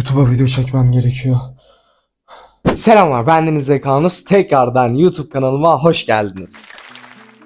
YouTube'a video çekmem gerekiyor. Selamlar ben Deniz Zekanus. Tekrardan YouTube kanalıma hoş geldiniz.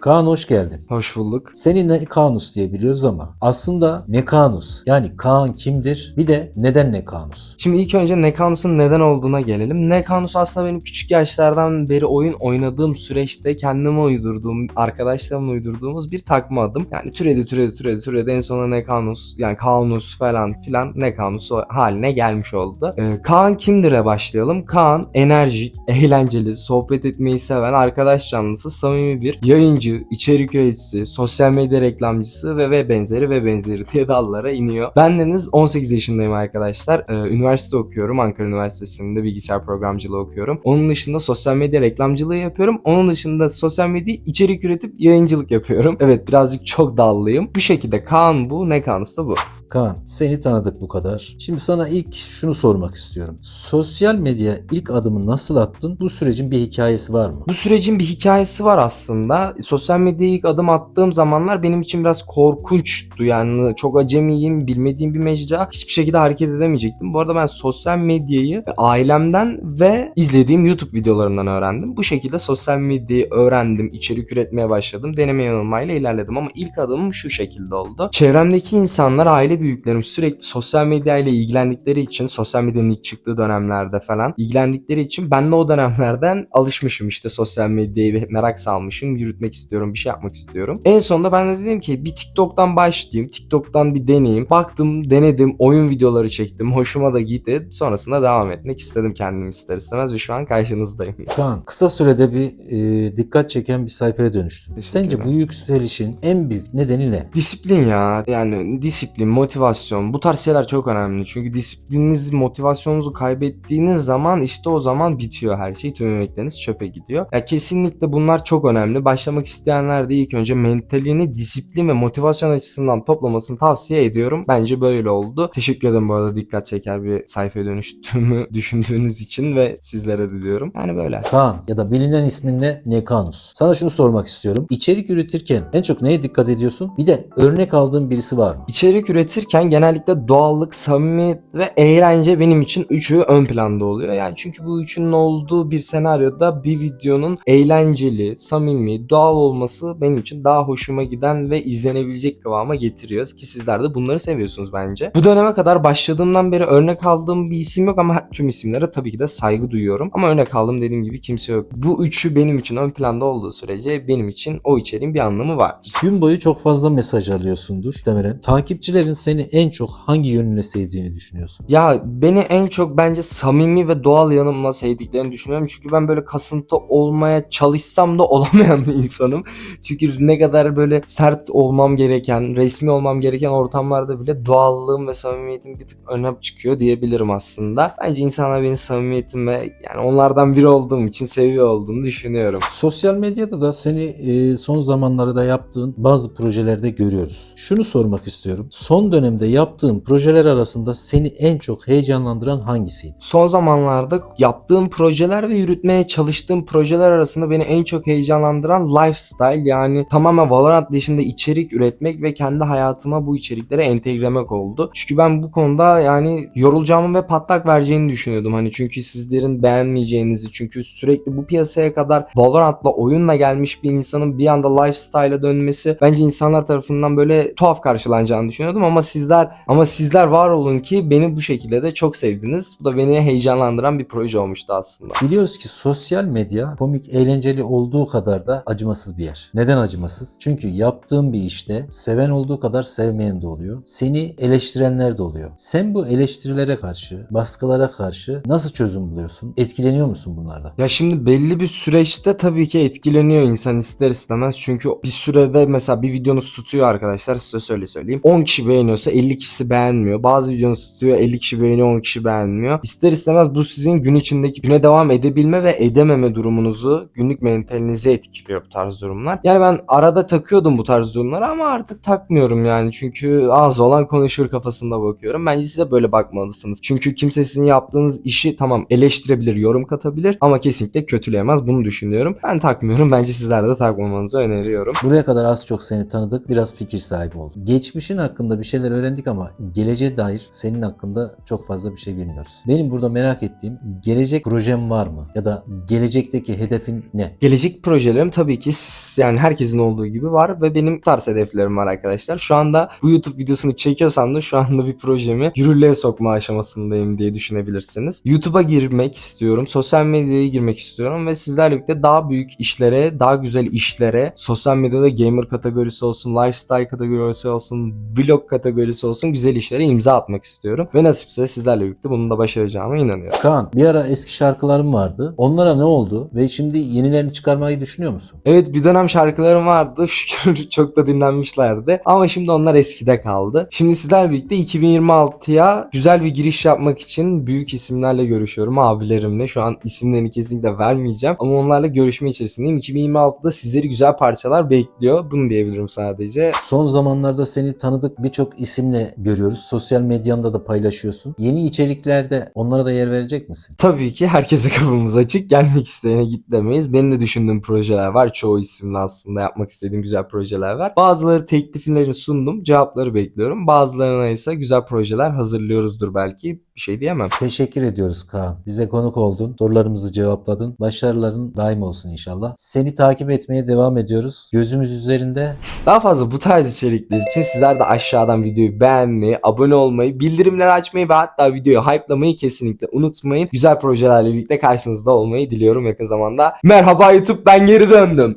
Kaan hoş geldin. Hoş bulduk. Seni Nekanus diye biliyoruz ama aslında Nekanus yani Kaan kimdir? Bir de neden Nekanus? Şimdi ilk önce Nekanus'un neden olduğuna gelelim. Nekanus aslında benim küçük yaşlardan beri oyun oynadığım süreçte kendime uydurduğum, arkadaşlarımla uydurduğumuz bir takma adım. Yani türedi türedi türedi türedi en sonunda Nekanus yani Kaunus falan filan Nekanus haline gelmiş oldu. Ee, Kaan kimdir'e başlayalım. Kaan enerjik, eğlenceli, sohbet etmeyi seven, arkadaş canlısı, samimi bir yayıncı, içerik üreticisi, sosyal medya reklamcısı ve ve benzeri ve benzeri diye dallara iniyor. Ben Deniz 18 yaşındayım arkadaşlar. Ee, üniversite okuyorum. Ankara Üniversitesi'nde bilgisayar programcılığı okuyorum. Onun dışında sosyal medya reklamcılığı yapıyorum. Onun dışında sosyal medya içerik üretip yayıncılık yapıyorum. Evet birazcık çok dallıyım. Bu şekilde Kaan bu, ne Kaanus da bu. Kaan seni tanıdık bu kadar. Şimdi sana ilk şunu sormak istiyorum. Sosyal medya ilk adımı nasıl attın? Bu sürecin bir hikayesi var mı? Bu sürecin bir hikayesi var aslında. Sosyal medyaya ilk adım attığım zamanlar benim için biraz korkunçtu. Yani çok acemiyim, bilmediğim bir mecra. Hiçbir şekilde hareket edemeyecektim. Bu arada ben sosyal medyayı ailemden ve izlediğim YouTube videolarından öğrendim. Bu şekilde sosyal medyayı öğrendim, içerik üretmeye başladım. Deneme yanılmayla ilerledim ama ilk adımım şu şekilde oldu. Çevremdeki insanlar, aile büyüklerim sürekli sosyal medyayla ilgilendikleri için, sosyal medyanın ilk çıktığı dönemlerde falan ilgilendikleri için ben de o dönemlerden alışmışım işte sosyal medyayı merak salmışım. Yürütmek istiyorum, bir şey yapmak istiyorum. En sonunda ben de dedim ki bir TikTok'tan başlayayım. TikTok'tan bir deneyeyim. Baktım, denedim, oyun videoları çektim. Hoşuma da gitti. Sonrasında devam etmek istedim kendim ister istemez ve şu an karşınızdayım. Kaan kısa sürede bir e, dikkat çeken bir sayfaya dönüştün. Sence bu yükselişin en büyük nedeni ne? Disiplin ya. Yani disiplin, motivasyon. Bu tarz şeyler çok önemli. Çünkü disiplininizi, motivasyonunuzu kaybettiğiniz zaman işte o zaman bitiyor her şey. Tüm emekleriniz çöpe gidiyor. Ya kesinlikle bunlar çok önemli. Başlamak isteyenler de ilk önce mentalini disiplin ve motivasyon açısından toplamasını tavsiye ediyorum. Bence böyle oldu. Teşekkür ederim bu arada dikkat çeker bir sayfaya dönüştüğümü düşündüğünüz için ve sizlere de diyorum. Yani böyle. Kaan ya da bilinen isminle Nekanus. Sana şunu sormak istiyorum. İçerik üretirken en çok neye dikkat ediyorsun? Bir de örnek aldığın birisi var mı? İçerik üretirken genellikle doğallık, samimiyet ve eğlence benim için üçü ön planda oluyor. Yani çünkü bu üçünün olduğu bir senaryoda bir videonun eğlenceli, samimi, doğal olması benim için daha hoşuma giden ve izlenebilecek kıvama getiriyor. Ki sizler de bunları seviyorsunuz bence. Bu döneme kadar başladığımdan beri örnek aldığım bir isim yok ama tüm isimlere tabii ki de saygı duyuyorum. Ama örnek aldığım dediğim gibi kimse yok. Bu üçü benim için ön planda olduğu sürece benim için o içeriğin bir anlamı vardır. Gün boyu çok fazla mesaj alıyorsundur demelen. Takipçilerin seni en çok hangi yönüne sevdiğini düşünüyorsun? Ya beni en çok bence samimi ve doğal yanımla sevdiklerini düşünüyorum. Çünkü ben böyle kasıntı olmaya çalışsam da olamayan bir insanım. Çünkü ne kadar böyle sert olmam gereken, resmi olmam gereken ortamlarda bile doğallığım ve samimiyetim bir tık öne çıkıyor diyebilirim aslında. Bence insanlar beni samimiyetim ve yani onlardan biri olduğum için seviyor olduğumu düşünüyorum. Sosyal medyada da seni e, son zamanlarda yaptığın bazı projelerde görüyoruz. Şunu sormak istiyorum. Son dönemde yaptığın projeler arasında seni en çok heyecanlandıran hangisiydi? Son zamanlarda yaptığım projeler ve yürütmeye çalıştığım projeler arasında beni en çok heyecanlandıran lifestyle yani tamamen Valorant dışında içerik üretmek ve kendi hayatıma bu içerikleri entegremek oldu. Çünkü ben bu konuda yani yorulacağımı ve patlak vereceğini düşünüyordum. Hani çünkü sizlerin beğenmeyeceğinizi çünkü sürekli bu piyasaya kadar Valorant'la oyunla gelmiş bir insanın bir anda lifestyle'a dönmesi bence insanlar tarafından böyle tuhaf karşılanacağını düşünüyordum ama sizler ama sizler var olun ki beni bu şekilde de çok sevdiniz. Bu da beni heyecanlandıran bir proje olmuştu aslında. Biliyoruz ki sosyal medya komik, eğlenceli olduğu kadar da acımasız bir yer. Neden acımasız? Çünkü yaptığın bir işte seven olduğu kadar sevmeyen de oluyor. Seni eleştirenler de oluyor. Sen bu eleştirilere karşı, baskılara karşı nasıl çözüm buluyorsun? Etkileniyor musun bunlardan? Ya şimdi belli bir süreçte tabii ki etkileniyor insan ister istemez. Çünkü bir sürede mesela bir videonuz tutuyor arkadaşlar size söyle söyleyeyim. 10 kişi beğeniyorsa 50 kişisi beğenmiyor. Bazı videonuz tutuyor 50 kişi beğeniyor 10 kişi beğenmiyor. İster istemez bu sizin gün içindeki güne devam edebilme ve edememe durumunuzu günlük mentalinizi etkiliyor bu tarz durumlar. Yani ben arada takıyordum bu tarz durumlara ama artık takmıyorum yani. Çünkü az olan konuşur kafasında bakıyorum. Bence size böyle bakmalısınız. Çünkü kimse sizin yaptığınız işi tamam eleştirebilir, yorum katabilir ama kesinlikle kötüleyemez. Bunu düşünüyorum. Ben takmıyorum. Bence sizler de takmamanızı öneriyorum. Buraya kadar az çok seni tanıdık, biraz fikir sahibi olduk. Geçmişin hakkında bir şeyler şeyler öğrendik ama geleceğe dair senin hakkında çok fazla bir şey bilmiyoruz. Benim burada merak ettiğim gelecek projem var mı? Ya da gelecekteki hedefin ne? Gelecek projelerim tabii ki yani herkesin olduğu gibi var ve benim tarz hedeflerim var arkadaşlar. Şu anda bu YouTube videosunu çekiyorsam da şu anda bir projemi yürürlüğe sokma aşamasındayım diye düşünebilirsiniz. YouTube'a girmek istiyorum, sosyal medyaya girmek istiyorum ve sizlerle birlikte daha büyük işlere, daha güzel işlere, sosyal medyada gamer kategorisi olsun, lifestyle kategorisi olsun, vlog kategorisi olsun güzel işlere imza atmak istiyorum. Ve nasipse sizlerle birlikte bunu da başaracağıma inanıyorum. Kaan bir ara eski şarkılarım vardı. Onlara ne oldu? Ve şimdi yenilerini çıkarmayı düşünüyor musun? Evet bir dönem şarkılarım vardı. Şükür çok da dinlenmişlerdi. Ama şimdi onlar eskide kaldı. Şimdi sizlerle birlikte 2026'ya güzel bir giriş yapmak için büyük isimlerle görüşüyorum abilerimle. Şu an isimlerini kesinlikle vermeyeceğim. Ama onlarla görüşme içerisindeyim. 2026'da sizleri güzel parçalar bekliyor. Bunu diyebilirim sadece. Son zamanlarda seni tanıdık birçok isimle görüyoruz. Sosyal medyanda da paylaşıyorsun. Yeni içeriklerde onlara da yer verecek misin? Tabii ki herkese kapımız açık. Gelmek isteyene git demeyiz. Benim de düşündüğüm projeler var. Çoğu isimle aslında yapmak istediğim güzel projeler var. Bazıları tekliflerini sundum. Cevapları bekliyorum. Bazılarına ise güzel projeler hazırlıyoruzdur belki. Bir şey diyemem. Teşekkür ediyoruz Kaan. Bize konuk oldun. Sorularımızı cevapladın. Başarıların daim olsun inşallah. Seni takip etmeye devam ediyoruz. Gözümüz üzerinde. Daha fazla bu tarz içerikler için sizler de aşağıdan videoyu beğenmeyi, abone olmayı, bildirimleri açmayı ve hatta videoyu hype'lamayı kesinlikle unutmayın. Güzel projelerle birlikte karşınızda olmayı diliyorum yakın zamanda. Merhaba YouTube ben geri döndüm.